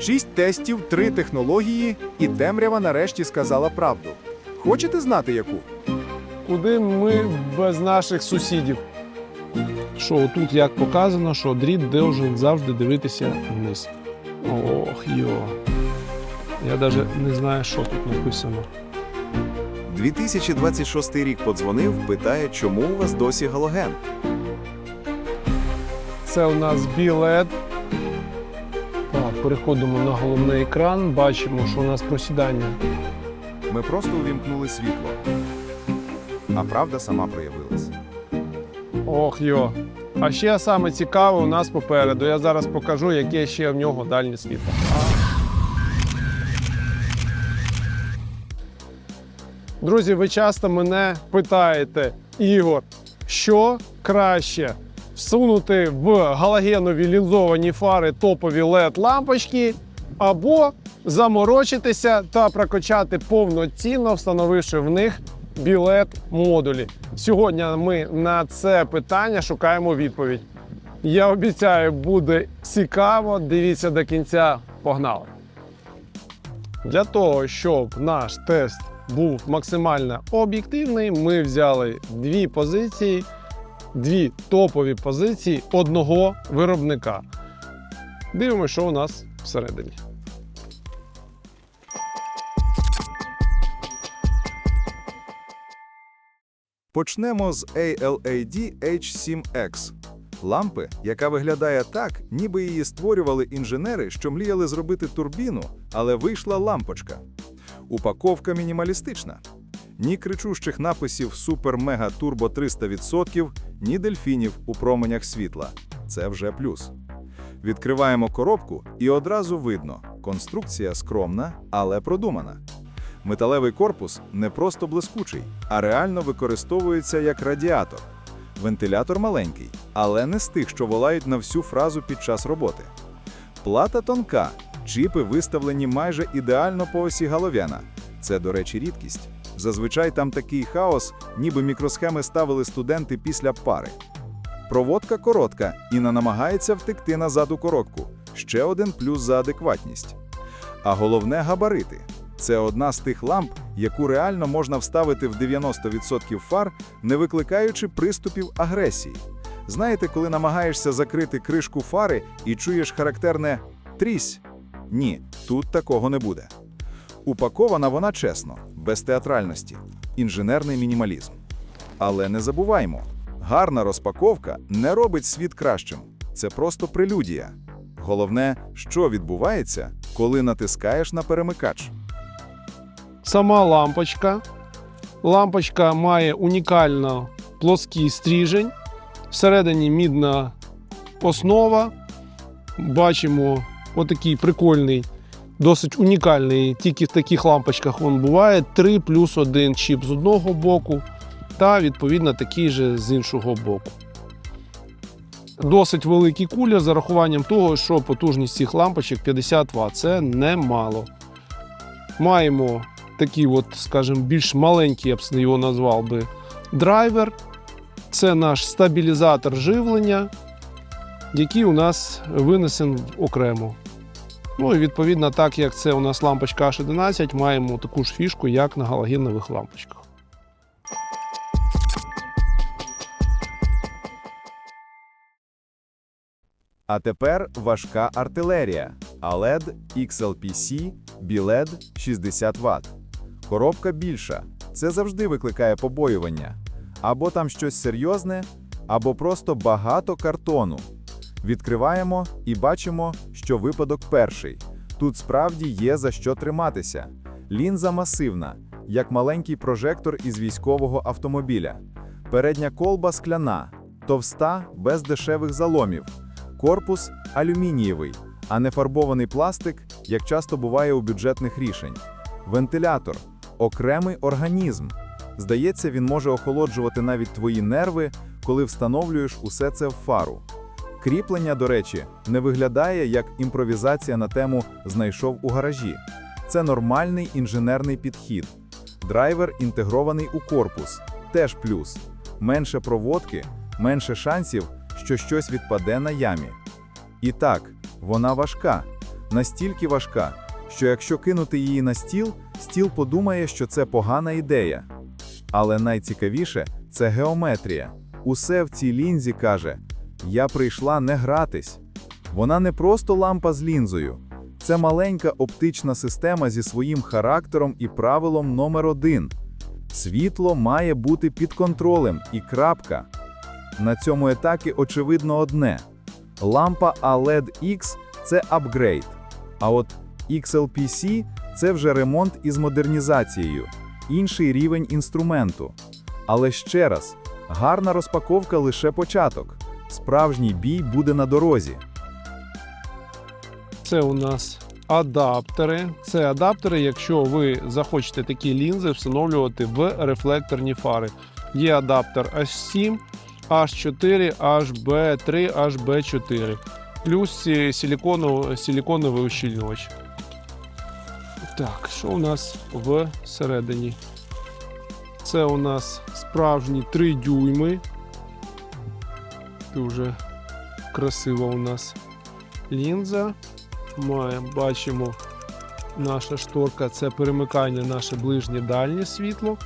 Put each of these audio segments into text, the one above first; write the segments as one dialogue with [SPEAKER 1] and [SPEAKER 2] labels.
[SPEAKER 1] Шість тестів, три технології, і темрява нарешті сказала правду. Хочете знати яку?
[SPEAKER 2] Куди ми без наших сусідів? Що тут як показано, що дріт должен завжди дивитися вниз. Ох, йо. Я навіть не знаю, що тут написано.
[SPEAKER 1] 2026 рік подзвонив, питає, чому у вас досі галоген.
[SPEAKER 2] Це у нас білет. Переходимо на головний екран. Бачимо, що у нас просідання.
[SPEAKER 1] Ми просто увімкнули світло. А правда сама проявилась.
[SPEAKER 2] Ох, йо. А ще саме цікаве у нас попереду. Я зараз покажу, яке ще в нього дальнє світло. Друзі, ви часто мене питаєте, Ігор, що краще всунути в галогенові лінзовані фари топові led лампочки або заморочитися та прокачати повноцінно, встановивши в них білет модулі. Сьогодні ми на це питання шукаємо відповідь. Я обіцяю, буде цікаво. Дивіться до кінця. Погнали! Для того, щоб наш тест був максимально об'єктивний, ми взяли дві позиції, дві топові позиції одного виробника. Дивимося, що у нас всередині.
[SPEAKER 1] Почнемо з ALAD H7X. Лампи, яка виглядає так, ніби її створювали інженери, що мріяли зробити турбіну, але вийшла лампочка. Упаковка мінімалістична. Ні кричущих написів Супер-Мега Турбо 300%, ні дельфінів у променях світла. Це вже плюс. Відкриваємо коробку і одразу видно: конструкція скромна, але продумана. Металевий корпус не просто блискучий, а реально використовується як радіатор. Вентилятор маленький, але не з тих, що волають на всю фразу під час роботи. Плата тонка, чіпи виставлені майже ідеально по осі голов'яна. Це, до речі, рідкість. Зазвичай там такий хаос, ніби мікросхеми ставили студенти після пари. Проводка коротка і не намагається втекти назад у коробку. Ще один плюс за адекватність. А головне габарити. Це одна з тих ламп, яку реально можна вставити в 90% фар, не викликаючи приступів агресії. Знаєте, коли намагаєшся закрити кришку фари і чуєш характерне трісь? Ні, тут такого не буде. Упакована вона чесно, без театральності, інженерний мінімалізм. Але не забуваймо, гарна розпаковка не робить світ кращим. Це просто прелюдія. Головне, що відбувається, коли натискаєш на перемикач.
[SPEAKER 2] Сама лампочка. Лампочка має унікально плоский стріжень. Всередині мідна основа. Бачимо отакий прикольний, досить унікальний. Тільки в таких лампочках він буває 3 плюс 1 чіп з одного боку, та відповідно такий же з іншого боку. Досить великий кулер з урахуванням того, що потужність цих лампочок 50 Вт. Це немало. Маємо такий, от, скажімо, більш маленький, я б його назвав би, драйвер. Це наш стабілізатор живлення, який у нас винесен окремо. Ну і відповідно, так як це у нас лампочка H11, маємо таку ж фішку, як на галогенових лампочках.
[SPEAKER 1] А тепер важка артилерія ALED XLPC BLED 60 Вт. Коробка більша. Це завжди викликає побоювання. Або там щось серйозне, або просто багато картону. Відкриваємо і бачимо, що випадок перший. Тут справді є за що триматися. Лінза масивна, як маленький прожектор із військового автомобіля. Передня колба скляна, товста, без дешевих заломів. Корпус алюмінієвий, а не фарбований пластик, як часто буває у бюджетних рішень. Вентилятор окремий організм. Здається, він може охолоджувати навіть твої нерви, коли встановлюєш усе це в фару. Кріплення, до речі, не виглядає як імпровізація на тему знайшов у гаражі. Це нормальний інженерний підхід. Драйвер інтегрований у корпус, теж плюс. Менше проводки, менше шансів, що щось відпаде на ямі. І так, вона важка, настільки важка, що якщо кинути її на стіл, стіл подумає, що це погана ідея. Але найцікавіше це геометрія. Усе в цій лінзі каже: Я прийшла не гратись. Вона не просто лампа з лінзою, це маленька оптична система зі своїм характером і правилом номер один. Світло має бути під контролем і крапка. На цьому етапі очевидно одне: лампа ALED X – це апгрейд, а от XLPC – це вже ремонт із модернізацією, інший рівень інструменту. Але ще раз, гарна розпаковка лише початок. Справжній бій буде на дорозі.
[SPEAKER 2] Це у нас адаптери. Це адаптери, якщо ви захочете такі лінзи встановлювати в рефлекторні фари. Є адаптер H7, H4, HB3, HB4. Плюс силіконовий ущільнювач. Так, що у нас всередині? Це у нас справжні 3 дюйми. Дуже красива у нас лінза. Маємо, бачимо, наша шторка це перемикання наше ближнє дальнє світло.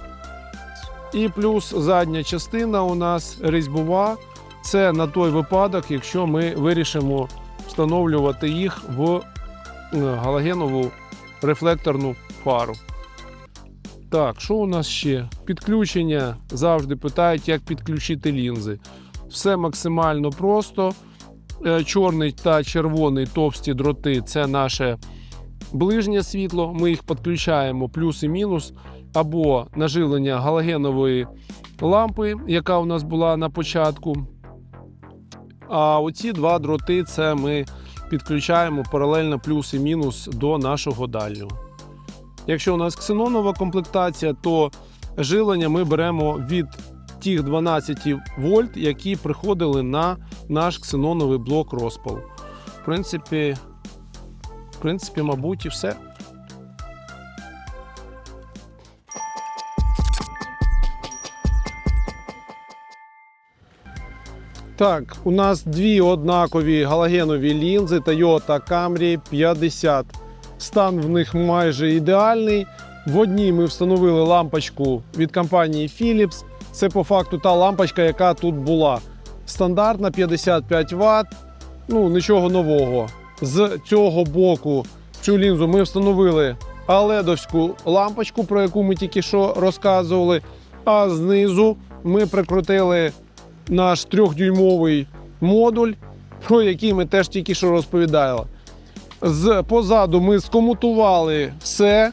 [SPEAKER 2] І плюс задня частина у нас різьбова. Це на той випадок, якщо ми вирішимо встановлювати їх в е, галогенову рефлекторну фару. Так, що у нас ще? Підключення завжди питають, як підключити лінзи. Все максимально просто. Е, Чорний та червоний товсті дроти це наше ближнє світло. Ми їх підключаємо плюс і мінус, або наживлення галогенової лампи, яка у нас була на початку. А оці два дроти це ми підключаємо паралельно плюс і мінус до нашого дальнього. Якщо у нас ксенонова комплектація, то жилення ми беремо від тих 12 вольт, які приходили на наш ксеноновий блок розпалу. В принципі, в принципі, мабуть, і все. Так, у нас дві однакові галогенові лінзи Toyota Camry 50. Стан в них майже ідеальний. В одній ми встановили лампочку від компанії Philips. Це по факту та лампочка, яка тут була. Стандартна 55 Вт. Ну, нічого нового. З цього боку цю лінзу ми встановили аледовську лампочку, про яку ми тільки що розказували. А знизу ми прикрутили наш трьохдюймовий модуль, про який ми теж тільки що розповідали. З позаду ми скомутували все,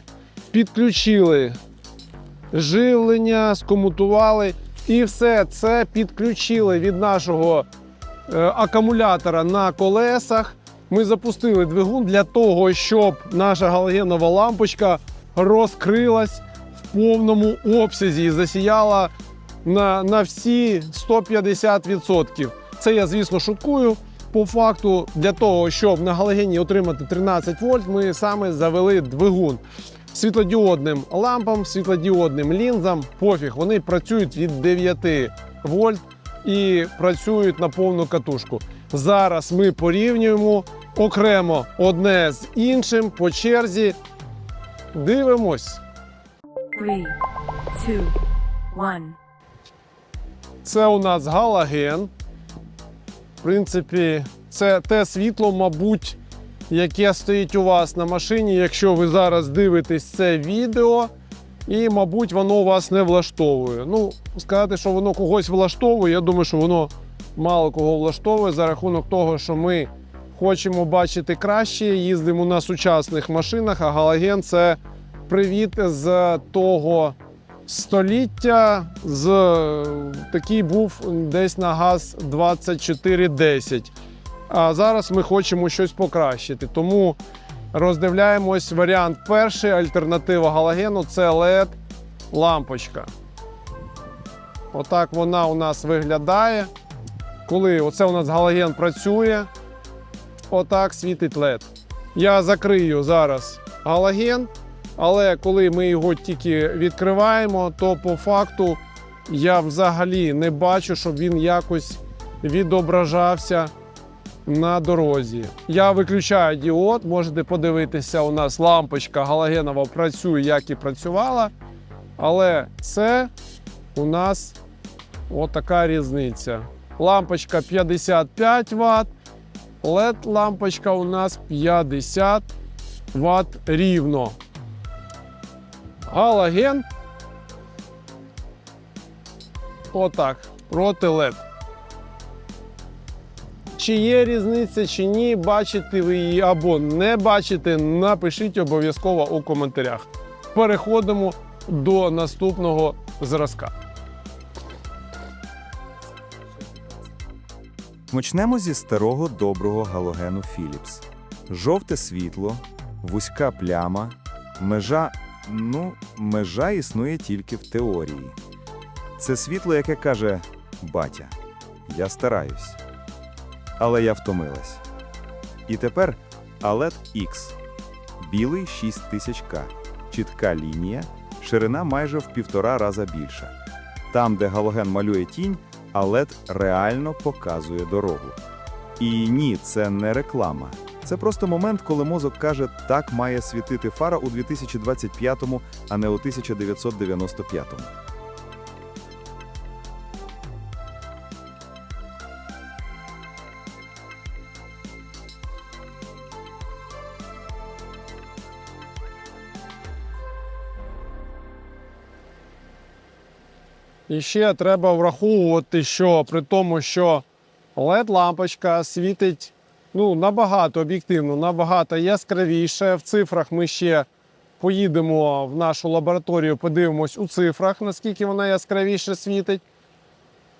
[SPEAKER 2] підключили живлення, скомутували і все це підключили від нашого е, акумулятора на колесах. Ми запустили двигун для того, щоб наша галогенова лампочка розкрилась в повному обсязі і засіяла на, на всі 150%. Це я, звісно, шуткую. По факту, для того, щоб на галогені отримати 13 вольт, ми саме завели двигун. Світлодіодним лампам, світлодіодним лінзам, пофіг, вони працюють від 9 вольт і працюють на повну катушку. Зараз ми порівнюємо окремо одне з іншим по черзі. Дивимось.
[SPEAKER 3] Three, two, one.
[SPEAKER 2] Це у нас галоген. В принципі, це те світло, мабуть, яке стоїть у вас на машині, якщо ви зараз дивитесь це відео, і, мабуть, воно вас не влаштовує. Ну, сказати, що воно когось влаштовує, я думаю, що воно мало кого влаштовує за рахунок того, що ми хочемо бачити краще, їздимо на сучасних машинах, а галоген це привіт з того століття. З такий був десь на газ 2410. А зараз ми хочемо щось покращити. Тому роздивляємось варіант перший. Альтернатива галогену це LED лампочка. Отак вона у нас виглядає. Коли оце у нас галоген працює, отак світить LED. Я закрию зараз галоген, але коли ми його тільки відкриваємо, то по факту я взагалі не бачу, щоб він якось відображався на дорозі. Я виключаю діод, можете подивитися, у нас лампочка галогенова працює, як і працювала. Але це у нас отака різниця. Лампочка 55 Вт, LED лампочка у нас 50 Вт рівно. Галоген. Отак. Проти LED. Чи є різниця, чи ні, бачите ви її або не бачите, напишіть обов'язково у коментарях. Переходимо до наступного зразка.
[SPEAKER 1] Почнемо зі старого доброго галогену Philips. Жовте світло, вузька пляма, межа. Ну, межа існує тільки в теорії. Це світло, яке каже батя, я стараюсь. Але я втомилась. І тепер ALED X. Білий 6000К. Чітка лінія, ширина майже в півтора раза більша. Там, де галоген малює тінь, а реально показує дорогу. І ні, це не реклама. Це просто момент, коли мозок каже, так має світити фара у 2025-му, а не у 1995-му.
[SPEAKER 2] І ще треба враховувати, що при тому, що LED-лампочка світить ну, набагато об'єктивно, набагато яскравіше. В цифрах ми ще поїдемо в нашу лабораторію, подивимось у цифрах, наскільки вона яскравіше світить.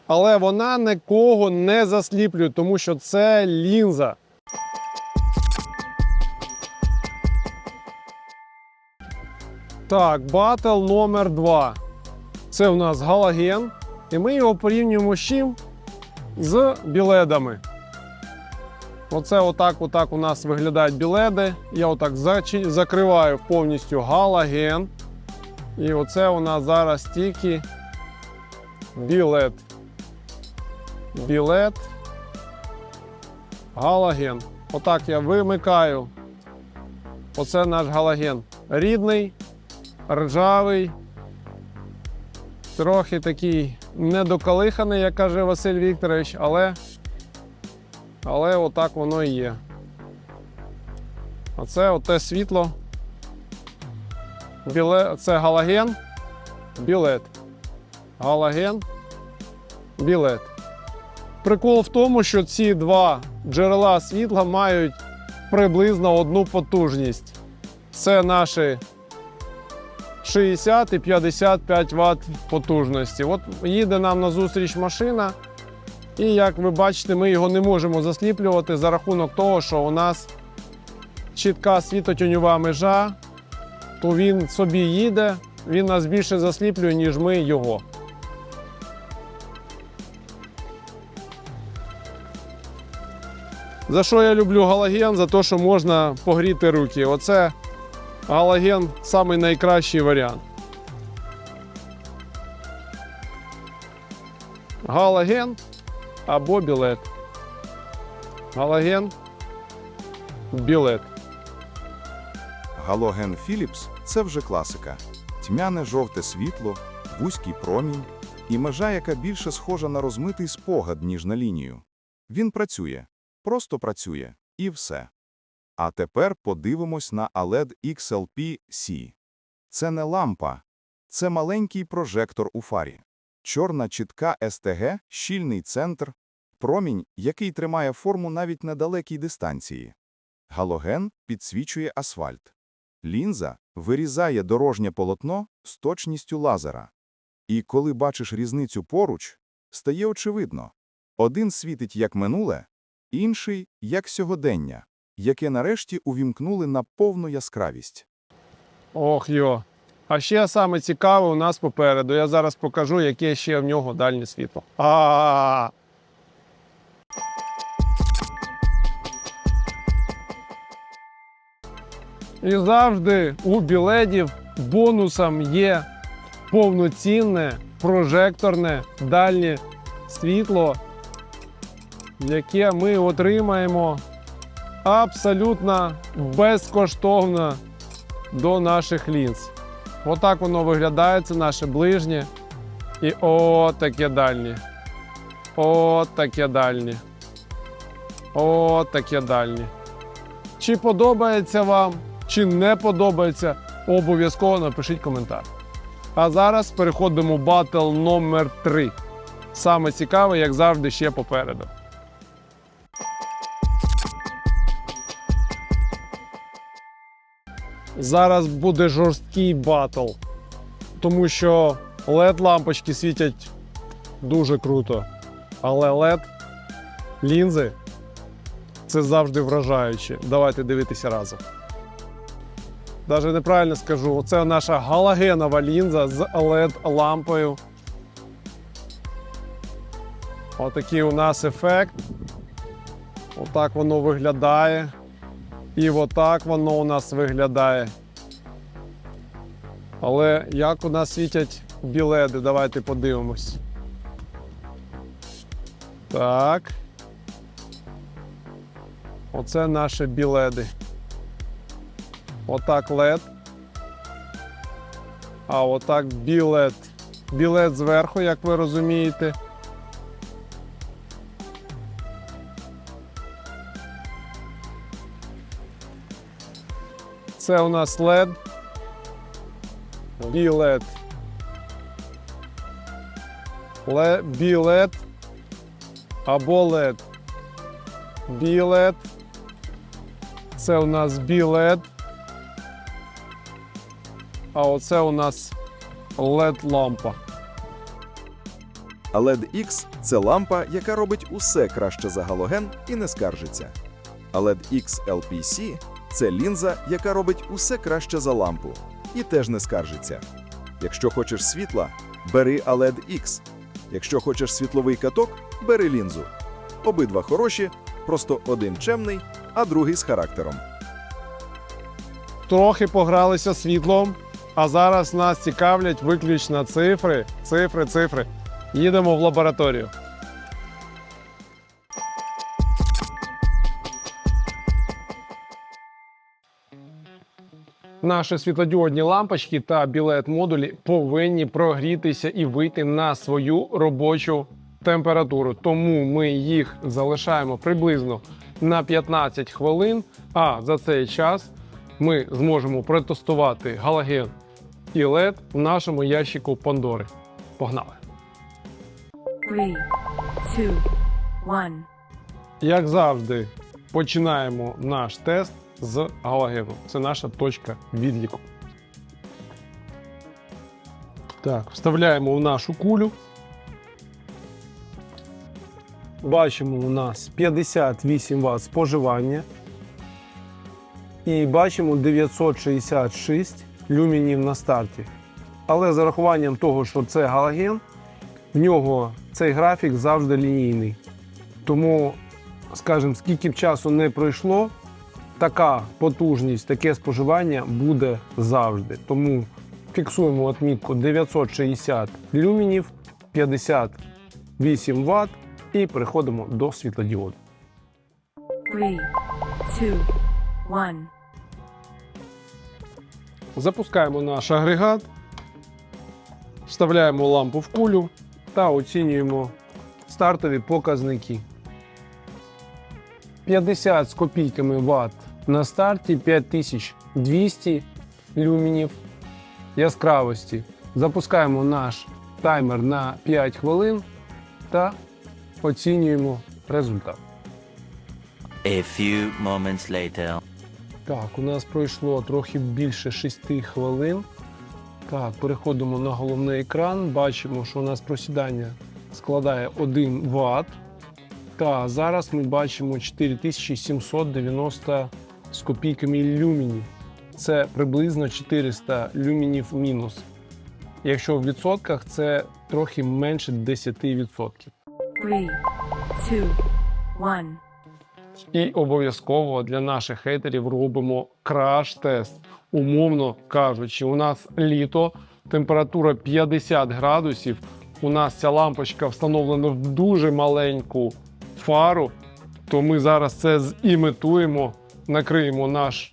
[SPEAKER 2] Але вона нікого не засліплює, тому що це лінза. Так, батл номер 2. Це у нас галоген, і ми його порівнюємо з чим? З біледами. Оце отак, отак у нас виглядають біледи. Я отак закриваю повністю галоген. І оце у нас зараз тільки білет. Білет. Галоген. Отак я вимикаю. Оце наш галоген. Рідний, ржавий, трохи такий недокалиханий, як каже Василь Вікторович, але, але отак воно і є. Оце оте світло. Біле, це галоген, білет. Галоген, білет. Прикол в тому, що ці два джерела світла мають приблизно одну потужність. Це наші 60 і 55 Вт потужності. От їде нам на зустріч машина, і як ви бачите, ми його не можемо засліплювати за рахунок того, що у нас чітка світотюньова межа, то він собі їде, він нас більше засліплює, ніж ми його. За що я люблю галоген? За те, що можна погріти руки. Оце галоген самий найкращий варіант. Галоген або білет. Галоген, білет.
[SPEAKER 1] Галоген Philips – це вже класика. Тьмяне жовте світло, вузький промінь і межа, яка більше схожа на розмитий спогад, ніж на лінію. Він працює, просто працює, і все. А тепер подивимось на ALED XLP-C. Це не лампа, це маленький прожектор у фарі. Чорна чітка СТГ, щільний центр, промінь, який тримає форму навіть на далекій дистанції. Галоген підсвічує асфальт. Лінза вирізає дорожнє полотно з точністю лазера. І коли бачиш різницю поруч, стає очевидно. Один світить як минуле, інший – як сьогодення, яке нарешті увімкнули на повну яскравість.
[SPEAKER 2] Ох йо. А ще саме цікаве у нас попереду. Я зараз покажу, яке ще в нього дальнє світло. А. І завжди у біледів бонусом є повноцінне прожекторне дальнє світло яке ми отримаємо абсолютно безкоштовно до наших лінз. Отак воно виглядає, це наше ближнє. І о, таке дальнє. О, таке дальнє. О, таке дальнє. Чи подобається вам, чи не подобається, обов'язково напишіть коментар. А зараз переходимо в батл номер 3. Саме цікаве, як завжди, ще попереду. Зараз буде жорсткий батл, тому що led лампочки світять дуже круто. Але LED лінзи це завжди вражаюче. Давайте дивитися разом. Даже неправильно скажу, це наша галогенова лінза з LED лампою. Отакий у нас ефект. Отак воно виглядає. І отак воно у нас виглядає. Але як у нас світять біледи, давайте подивимось. Так. Оце наші біледи. Отак LED. А отак білет. Білет зверху, як ви розумієте. Це у нас LED. Ле, білет або LED. Білет. Це у нас білет. А оце у нас LED лампа.
[SPEAKER 1] А LED X – це лампа, яка робить усе краще за галоген і не скаржиться. А LED X LPC – це лінза, яка робить усе краще за лампу і теж не скаржиться. Якщо хочеш світла, бери ALED X. Якщо хочеш світловий каток, бери лінзу. Обидва хороші, просто один чемний, а другий з характером.
[SPEAKER 2] Трохи погралися світлом, а зараз нас цікавлять виключно цифри, цифри, цифри. Їдемо в лабораторію. Наші світлодіодні лампочки та білет модулі повинні прогрітися і вийти на свою робочу температуру. Тому ми їх залишаємо приблизно на 15 хвилин. А за цей час ми зможемо протестувати галоген і LED в нашому ящику Пандори. Погнали!
[SPEAKER 3] Three, two, one.
[SPEAKER 2] Як завжди, починаємо наш тест з галогену. Це наша точка відліку. Так, вставляємо в нашу кулю. Бачимо, у нас 58 Вт споживання. І бачимо 966 люмінів на старті. Але з урахуванням того, що це галоген, в нього цей графік завжди лінійний. Тому, скажімо, скільки б часу не пройшло, така потужність, таке споживання буде завжди. Тому фіксуємо отмітку 960 люмінів, 58 Вт і переходимо до світлодіоду. Запускаємо наш агрегат, вставляємо лампу в кулю та оцінюємо стартові показники. 50 з копійками Вт на старті, 5200 люмінів яскравості. Запускаємо наш таймер на 5 хвилин та оцінюємо результат.
[SPEAKER 4] A few moments later.
[SPEAKER 2] Так, у нас пройшло трохи більше 6 хвилин. Так, переходимо на головний екран. Бачимо, що у нас просідання складає 1 Вт. Та зараз ми бачимо 4790 з копійками люмінів. Це приблизно 400 люмінів мінус. Якщо в відсотках, це трохи менше 10%.
[SPEAKER 3] Three, two, one.
[SPEAKER 2] І обов'язково для наших хейтерів робимо краш-тест. Умовно кажучи, у нас літо, температура 50 градусів. У нас ця лампочка встановлена в дуже маленьку фару, то ми зараз це зімітуємо, накриємо наш,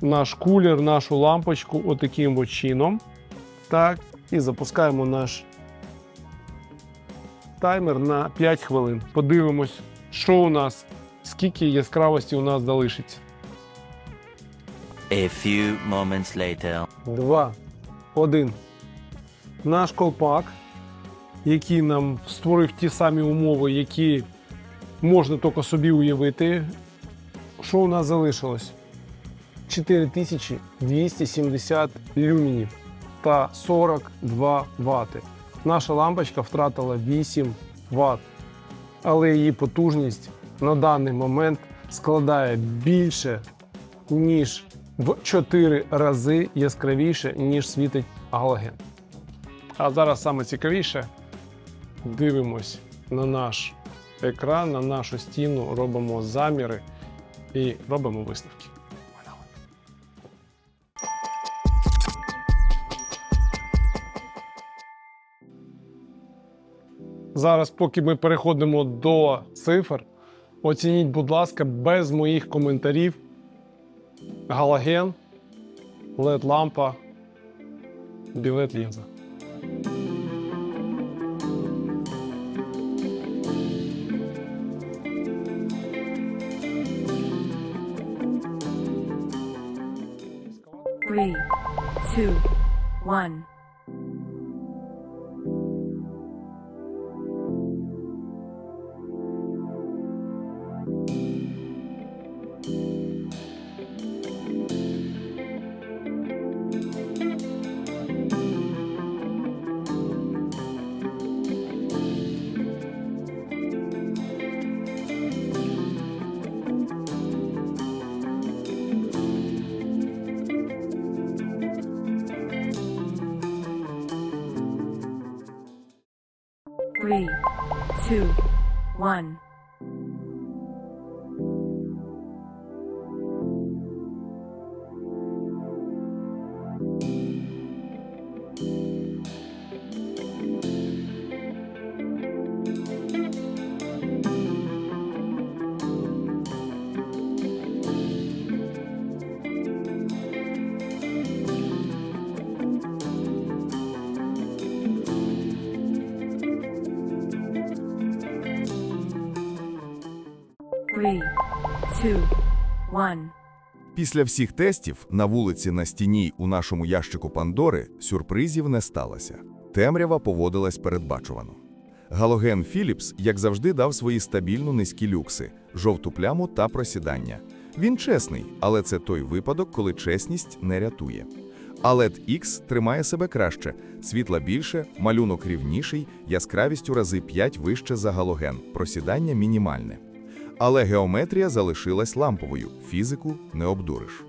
[SPEAKER 2] наш кулер, нашу лампочку отаким от чином. Так, і запускаємо наш таймер на 5 хвилин. Подивимось, що у нас, скільки яскравості у нас залишиться.
[SPEAKER 4] A few moments later.
[SPEAKER 2] Два, один. Наш колпак, який нам створив ті самі умови, які можна тільки собі уявити. Що у нас залишилось? 4270 люмінів та 42 вати. Наша лампочка втратила 8 Вт, але її потужність на даний момент складає більше ніж в 4 рази яскравіше, ніж світить галоген. А зараз саме цікавіше дивимось на наш екран, на нашу стіну, робимо заміри і робимо висновки. Зараз, поки ми переходимо до цифр, оцініть, будь ласка, без моїх коментарів галоген, led лампа, білет лінза.
[SPEAKER 3] Three, two, one. Two, one.
[SPEAKER 1] Після всіх тестів на вулиці на стіні у нашому ящику Пандори сюрпризів не сталося. Темрява поводилась передбачувано. Галоген Philips, як завжди, дав свої стабільно низькі люкси, жовту пляму та просідання. Він чесний, але це той випадок, коли чесність не рятує. А LED X тримає себе краще, світла більше, малюнок рівніший, яскравість у рази 5 вище за галоген, просідання мінімальне. Але геометрія залишилась ламповою, фізику не обдуриш.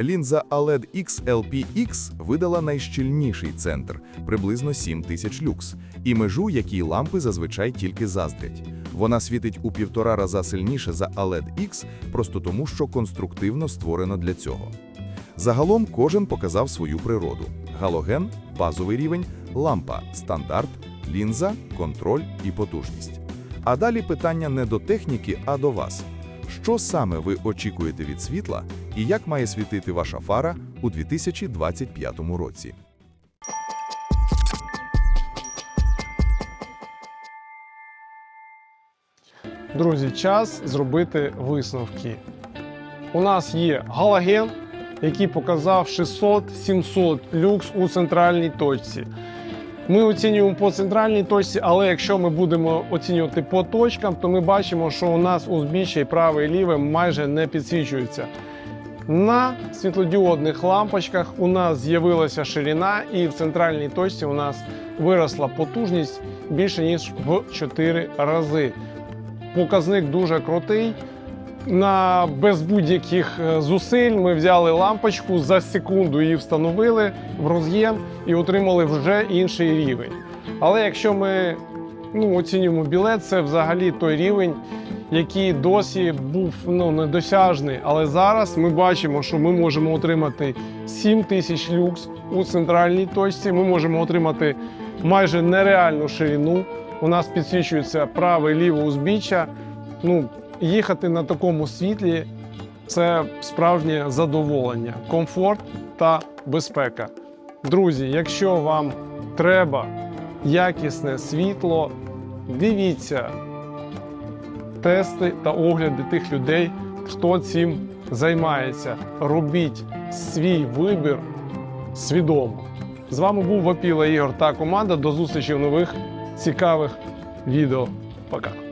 [SPEAKER 1] Лінза ALED XLPX видала найщільніший центр приблизно 7000 люкс, і межу, якій лампи зазвичай тільки заздрять. Вона світить у півтора раза сильніше за ALED X, просто тому, що конструктивно створено для цього. Загалом кожен показав свою природу: галоген, базовий рівень, лампа, стандарт, лінза, контроль і потужність. А далі питання не до техніки, а до вас. Що саме ви очікуєте від світла і як має світити ваша фара у 2025 році?
[SPEAKER 2] Друзі, час зробити висновки. У нас є галоген, який показав 600-700 люкс у центральній точці. Ми оцінюємо по центральній точці, але якщо ми будемо оцінювати по точкам, то ми бачимо, що у нас узбіччя праве і ліве майже не підсвічуються. На світлодіодних лампочках у нас з'явилася ширина, і в центральній точці у нас виросла потужність більше ніж в 4 рази. Показник дуже крутий. На без будь-яких е, зусиль ми взяли лампочку за секунду її встановили в роз'єм і отримали вже інший рівень. Але якщо ми ну, оцінюємо білет, це взагалі той рівень, який досі був ну, недосяжний. Але зараз ми бачимо, що ми можемо отримати 7 тисяч люкс у центральній точці. Ми можемо отримати майже нереальну ширину у нас підсвічується праве ліве узбіччя. Ну, їхати на такому світлі це справжнє задоволення, комфорт та безпека. Друзі, якщо вам треба якісне світло, дивіться тести та огляди тих людей, хто цим займається. Робіть свій вибір свідомо. З вами був Вапіла Ігор та команда. До зустрічі в нових цікавих відео. Пока.